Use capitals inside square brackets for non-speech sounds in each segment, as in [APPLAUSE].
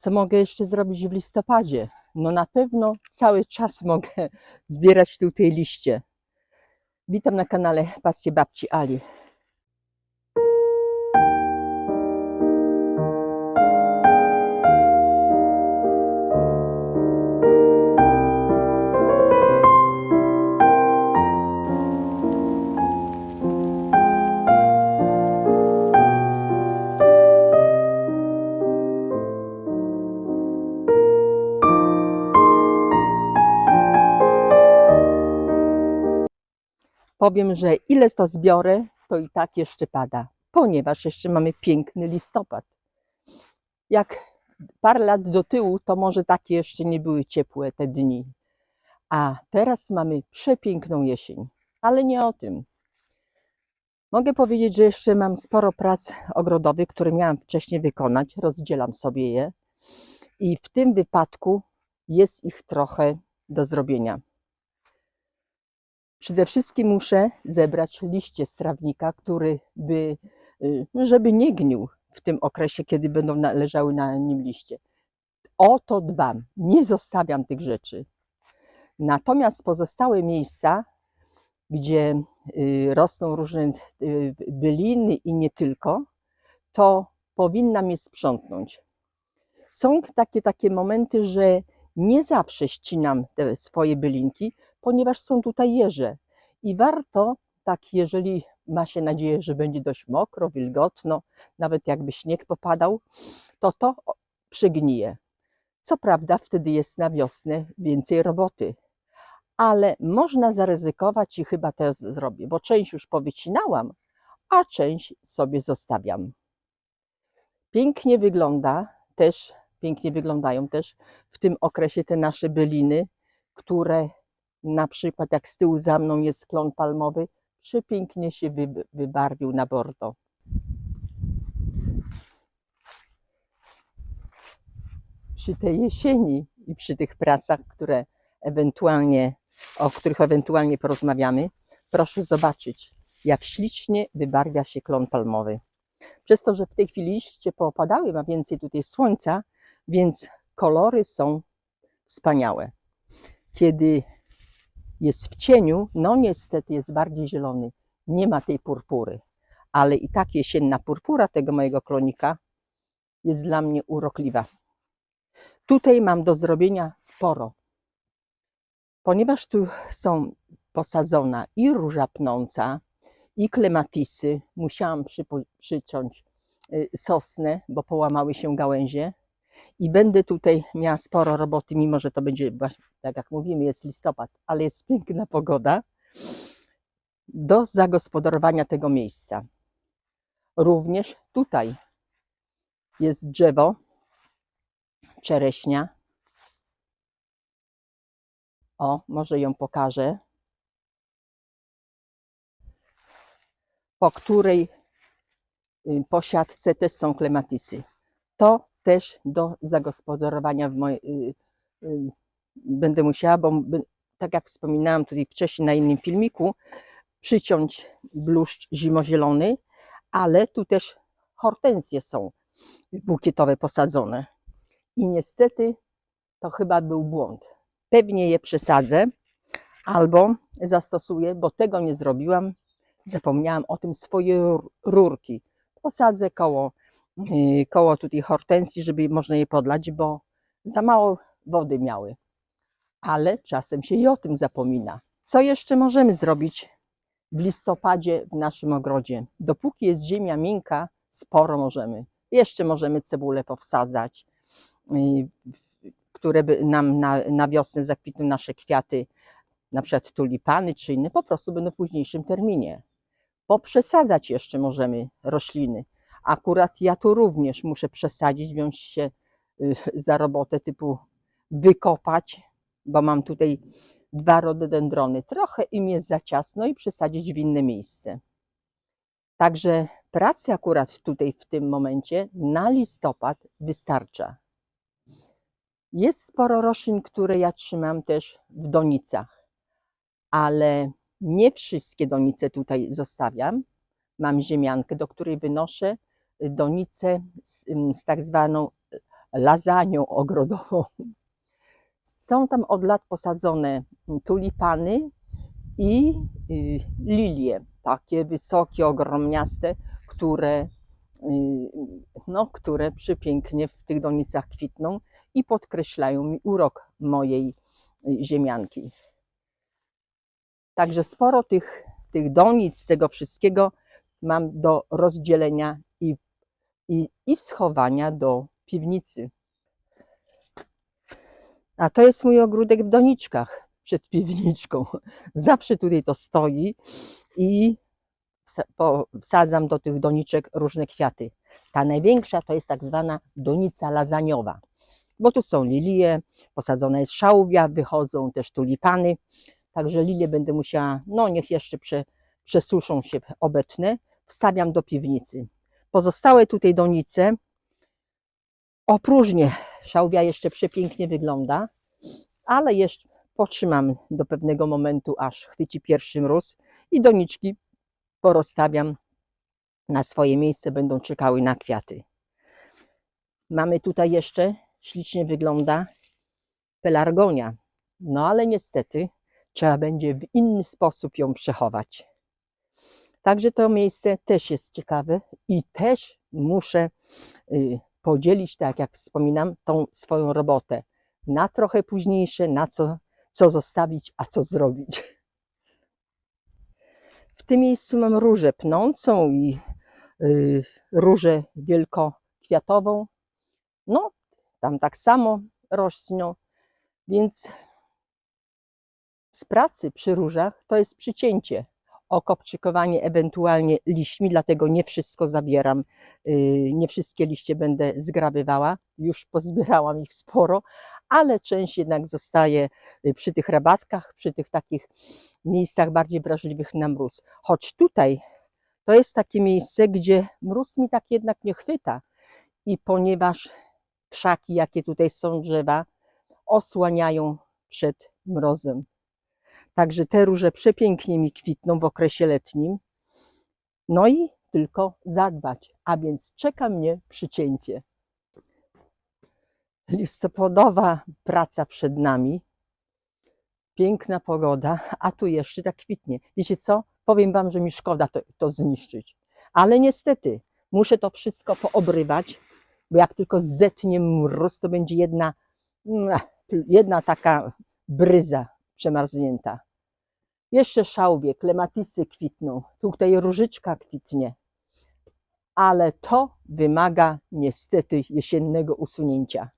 Co mogę jeszcze zrobić w listopadzie? No na pewno cały czas [LAUGHS] mogę zbierać tutaj liście. Witam na kanale Pasje Babci Ali. Powiem, że ile to zbiorę, to i tak jeszcze pada, ponieważ jeszcze mamy piękny listopad. Jak parę lat do tyłu, to może takie jeszcze nie były ciepłe te dni. A teraz mamy przepiękną jesień, ale nie o tym. Mogę powiedzieć, że jeszcze mam sporo prac ogrodowych, które miałam wcześniej wykonać. Rozdzielam sobie je i w tym wypadku jest ich trochę do zrobienia. Przede wszystkim muszę zebrać liście z trawnika, który by, y, żeby nie gnił w tym okresie, kiedy będą leżały na nim liście. O to dbam, nie zostawiam tych rzeczy. Natomiast pozostałe miejsca, gdzie y, rosną różne y, byliny i nie tylko, to powinnam je sprzątnąć. Są takie, takie momenty, że nie zawsze ścinam te swoje bylinki, ponieważ są tutaj jeże. I warto, tak jeżeli ma się nadzieję, że będzie dość mokro, wilgotno, nawet jakby śnieg popadał, to to przegnije. Co prawda wtedy jest na wiosnę więcej roboty, ale można zaryzykować i chyba to zrobię, bo część już powycinałam, a część sobie zostawiam. Pięknie wygląda też, pięknie wyglądają też w tym okresie te nasze byliny, które na przykład jak z tyłu za mną jest klon palmowy, przepięknie się wy, wybarwił na bordo. Przy tej jesieni i przy tych pracach, które ewentualnie, o których ewentualnie porozmawiamy, proszę zobaczyć, jak ślicznie wybarwia się klon palmowy. Przez to, że w tej chwili liście poopadały, ma więcej tutaj słońca, więc kolory są wspaniałe. Kiedy jest w cieniu, no niestety jest bardziej zielony. Nie ma tej purpury, ale i tak jesienna purpura tego mojego klonika jest dla mnie urokliwa. Tutaj mam do zrobienia sporo, ponieważ tu są posadzona i róża pnąca, i klematisy. Musiałam przyciąć y, sosnę, bo połamały się gałęzie. I będę tutaj miała sporo roboty, mimo że to będzie, tak jak mówimy, jest listopad, ale jest piękna pogoda do zagospodarowania tego miejsca. Również tutaj jest drzewo czereśnia. O, może ją pokażę. Po której y, posiadce też są klematisy. To też do zagospodarowania w y, y, będę musiała, bo by- tak jak wspominałam tutaj wcześniej na innym filmiku, przyciąć bluszcz zimozielony, ale tu też hortensje są bukietowe posadzone. I niestety to chyba był błąd. Pewnie je przesadzę albo zastosuję, bo tego nie zrobiłam. Zapomniałam o tym swoje ru- rurki. Posadzę koło, koło tutaj hortensji, żeby można je podlać, bo za mało wody miały. Ale czasem się i o tym zapomina. Co jeszcze możemy zrobić w listopadzie w naszym ogrodzie? Dopóki jest ziemia miękka, sporo możemy. Jeszcze możemy cebulę powsadzać, yy, które nam na, na wiosnę zakwitną nasze kwiaty, na przykład tulipany czy inne, po prostu będą w późniejszym terminie. Poprzesadzać jeszcze możemy rośliny. Akurat ja tu również muszę przesadzić, wziąć się y, [LAUGHS] za robotę typu wykopać, bo mam tutaj dwa rododendrony. Trochę im jest za ciasno i przesadzić w inne miejsce. Także pracy akurat tutaj w tym momencie na listopad wystarcza. Jest sporo roślin, które ja trzymam też w donicach, ale nie wszystkie donice tutaj zostawiam. Mam ziemiankę, do której wynoszę donicę z, z tak zwaną lasagną ogrodową. Są tam od lat posadzone tulipany i y, lilie, takie wysokie, ogromniaste, które, y, no, które przepięknie w tych donicach kwitną i podkreślają mi urok mojej y, ziemianki. Także sporo tych, tych donic, tego wszystkiego mam do rozdzielenia i, i, schowania do piwnicy. A to jest mój ogródek w doniczkach przed piwniczką. [LAUGHS] Zawsze tutaj to stoi i wsadzam do tych doniczek różne kwiaty. Ta największa to jest tak zwana donica lazaniowa, bo tu są lilie, posadzona jest szałwia, wychodzą też tulipany, także lilie będę musiała, no niech jeszcze prze, przesuszą się, obetnę, wstawiam do piwnicy. Pozostałe tutaj donice opróżnię. Szałwia jeszcze przepięknie wygląda, ale jeszcze potrzymam do pewnego momentu, aż chwyci pierwszy mróz i doniczki porozstawiam na swoje miejsce, będą czekały na kwiaty. Mamy tutaj jeszcze, ślicznie wygląda, pelargonia. No ale niestety trzeba będzie w inny sposób ją przechować. Także to miejsce też jest ciekawe i też muszę y, podzielić, tak jak wspominam, tą swoją robotę na trochę późniejsze, na co, co zostawić, a co zrobić. W tym miejscu mam różę pnącą i y, różę wielkokwiatową. No, tam tak samo rośną, więc z pracy przy różach to jest przycięcie, okopczykowanie ewentualnie liśćmi, dlatego nie wszystko zabieram, y, nie wszystkie liście będę zgrabywała, już pozbierałam ich sporo, ale część jednak zostaje y, przy tych rabatkach, przy tych takich miejscach bardziej wrażliwych na mróz. Choć tutaj to jest takie miejsce, gdzie mróz mi tak jednak nie chwyta i ponieważ krzaki, jakie tutaj są drzewa, osłaniają przed mrozem. Także te róże przepięknie mi kwitną w okresie letnim. No i tylko zadbać, a więc czeka mnie przycięcie. Listopadowa praca przed nami. Piękna pogoda, a tu jeszcze tak kwitnie. Wiecie co? Powiem wam, że mi szkoda to, to zniszczyć. Ale niestety muszę to wszystko poobrywać, bo jak tylko zetnie mróz, to będzie jedna, mm, jedna taka bryza przemarznięta. Jeszcze szałwie, klematisy kwitną, tutaj różyczka kwitnie, ale to wymaga niestety jesiennego usunięcia.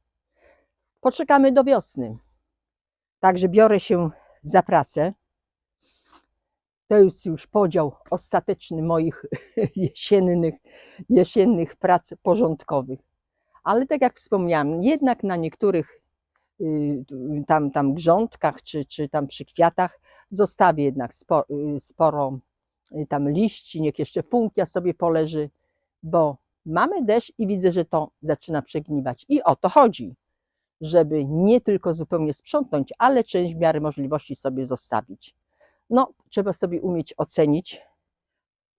Poczekamy do wiosny. Także biorę się za pracę. To jest już podział ostateczny moich [LAUGHS] jesiennych, jesiennych prac porządkowych. Ale tak jak wspomniałam, jednak na niektórych tam, tam grządkach czy, czy tam przy kwiatach zostawię jednak spo, y, sporo y, tam liści, niech jeszcze funkia sobie poleży, bo mamy deszcz i widzę, że to zaczyna przegniwać. I o to chodzi, żeby nie tylko zupełnie sprzątnąć, ale część w miarę możliwości sobie zostawić. No, trzeba sobie umieć ocenić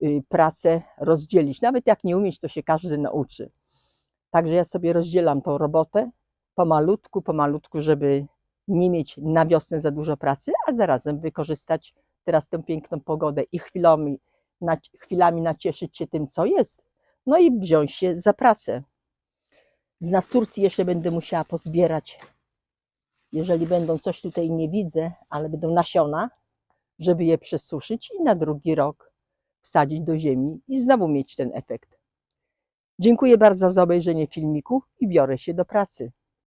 y, pracę, rozdzielić. Nawet jak nie umieć, to się każdy nauczy. Także ja sobie rozdzielam tą robotę pomalutku, pomalutku, żeby nie mieć na wiosnę za dużo pracy, a zarazem wykorzystać teraz tę piękną pogodę i chwilami, na, chwilami nacieszyć się tym, co jest, no i wziąć się za pracę. Z nasturcji jeszcze będę musiała pozbierać, jeżeli będą coś tutaj nie widzę, ale będą nasiona, żeby je przesuszyć i na drugi rok wsadzić do ziemi i znowu mieć ten efekt. Dziękuję bardzo za obejrzenie filmiku i biorę się do pracy.